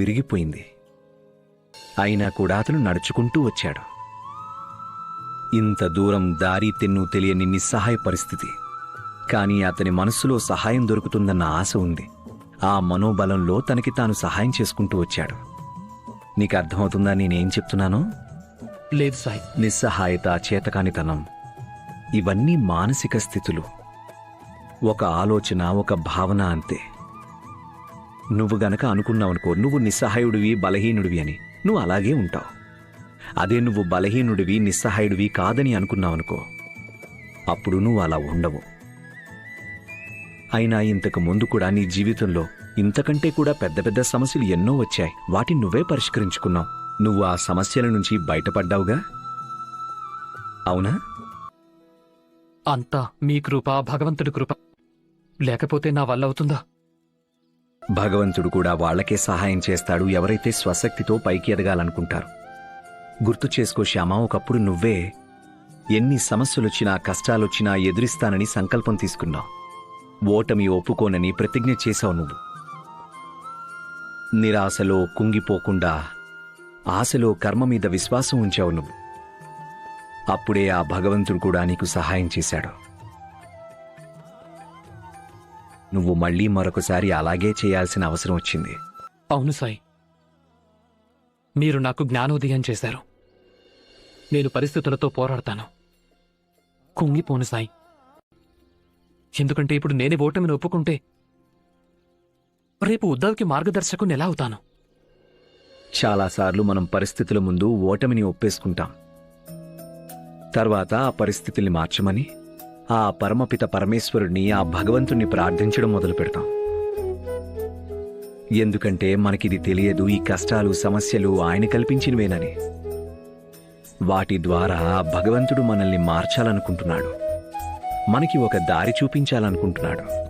విరిగిపోయింది. అయినా కూడా అతను నడుచుకుంటూ వచ్చాడు. ఇంత దూరం దారి తెన్ను తెలియని నిస్సహాయ పరిస్థితి. కానీ అతని మనస్సులో సహాయం దొరుకుతుందన్న ఆశ ఉంది. ఆ మనోబలంలో తనకి తాను సహాయం చేసుకుంటూ వచ్చాడు. నీకు అర్థమవుతుందా నేనేం చెప్తున్నానో? లేదు సాయి. నిస్సహాయత చేతకానితనం ఇవన్నీ మానసిక స్థితులు. ఒక ఆలోచన ఒక భావన అంతే. నువ్వు గనక అనుకున్నావనుకో నువ్వు నిస్సహాయుడివి బలహీనుడివి అని. నువ్వు అలాగే ఉంటావు. అదే నువ్వు బలహీనుడివి నిస్సహాయుడివి కాదని అనుకున్నావనుకో అప్పుడు నువ్వు అలా ఉండవు. అయినా ఇంతకు ముందు కూడా నీ జీవితంలో ఇంతకంటే కూడా పెద్ద పెద్ద సమస్యలు ఎన్నో వచ్చాయి. వాటిని నువ్వే పరిష్కరించుకున్నావు. నువ్వు ఆ సమస్యల నుంచి బయటపడ్డావుగా? అవునా? అంతా మీ కృప భగవంతుడి కృప. లేకపోతే నా వల్ల అవుతుందా? భగవంతుడు కూడా వాళ్ళకే సహాయం చేస్తాడు. ఎవరైతే స్వశక్తితో పైకి ఎదగాలనుకుంటారు. గుర్తు చేసుకో శ్యామ ఒకప్పుడు నువ్వే ఎన్ని సమస్యలొచ్చినా కష్టాలొచ్చినా ఎదురిస్తానని సంకల్పం తీసుకున్నావు. ఓటమి ఒప్పుకోనని ప్రతిజ్ఞ చేశావు నువ్వు. నిరాశలో కుంగిపోకుండా ఆశలో కర్మ మీద విశ్వాసం ఉంచావు నువ్వు. అప్పుడే ఆ భగవంతుడు కూడా నీకు సహాయం చేశాడు. నువ్వు మళ్ళీ మరొకసారి అలాగే చేయాల్సిన అవసరం వచ్చింది. అవును సాయి. మీరు నాకు జ్ఞానోదయం చేశారు. నేను పరిస్థితులతో పోరాడతాను. కుంగిపోను సాయి. ఎందుకంటే ఇప్పుడు నేనే ఓటమిని ఒప్పుకుంటే రేపు ఉద్ధవ్కి మార్గదర్శకుని ఎలా అవుతాను? చాలాసార్లు మనం పరిస్థితుల ముందు ఓటమిని ఒప్పేసుకుంటాం. తర్వాత ఆ పరిస్థితుల్ని మార్చమని ఆ పరమపిత పరమేశ్వరుణ్ణి ఆ భగవంతుణ్ణి ప్రార్థించడం మొదలు పెడతాం. ఎందుకంటే మనకిది తెలియదు ఈ కష్టాలు సమస్యలు ఆయన కల్పించినవేనని. వాటి ద్వారా భగవంతుడు మనల్ని మార్చాలనుకుంటున్నాడు. మనకి ఒక దారి చూపించాలనుకుంటున్నాడు.